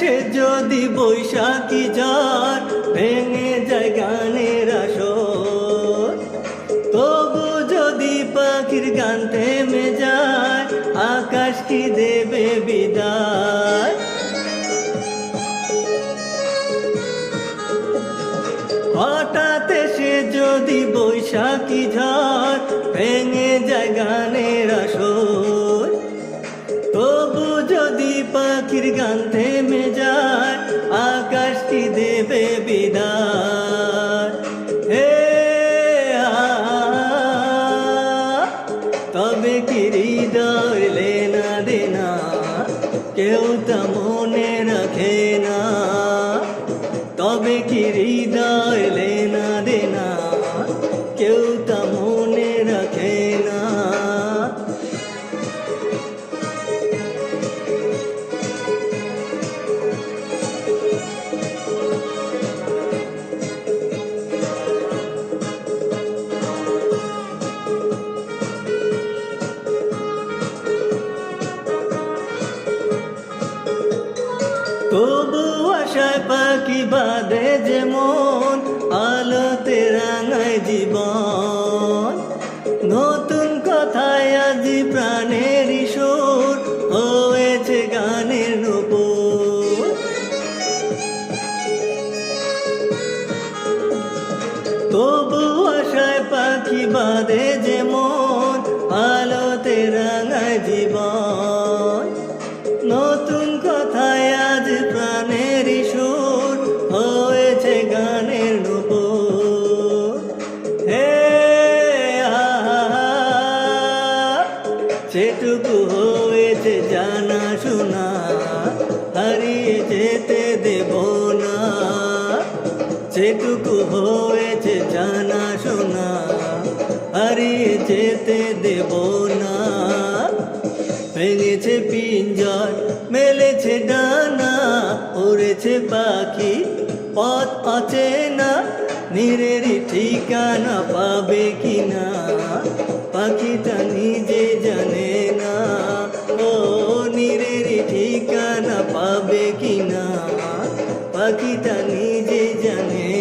যদি বৈশাখী ঝড় ভেঙে যায় গানের আসর, তবু যদি পাখির গান থেমে যায়, আকাশ কি দেবে বিদায়? হঠাৎ এসে যদি বৈশাখী ঝড় ভেঙে যায় গানের পাখির গান থেমে যায় আকাশ কি দেবে বিদায়। হে তবে কি হৃদয় লেনা দেনা, কেউ তা মনে রাখে না। তবে কি হৃদয় লেনা দেনা, কেউ তবু আশায় পাখি বাঁধে যেমন আলোতে রাঙায় জীবন। নতুন কথায় আজি প্রাণের সুর হয়েছে গানের নূপুর। তবু আশায় পাখি বাঁধে যেমন আলোতে রাঙায় জীবন। সেটুকু হয়েছে জানা শোনা, হারিয়ে যেতে দেব না। যেটুকু হয়েছে জানা শোনা, হারিয়ে যেতে দেব না। ভেঙেছে পিঞ্জর, মেলেছে ডানা উড়েছে পাখি, পথ অচেনা, নিরের ঠিকানা পাবে কিনা? পাখিটা নিজে জানে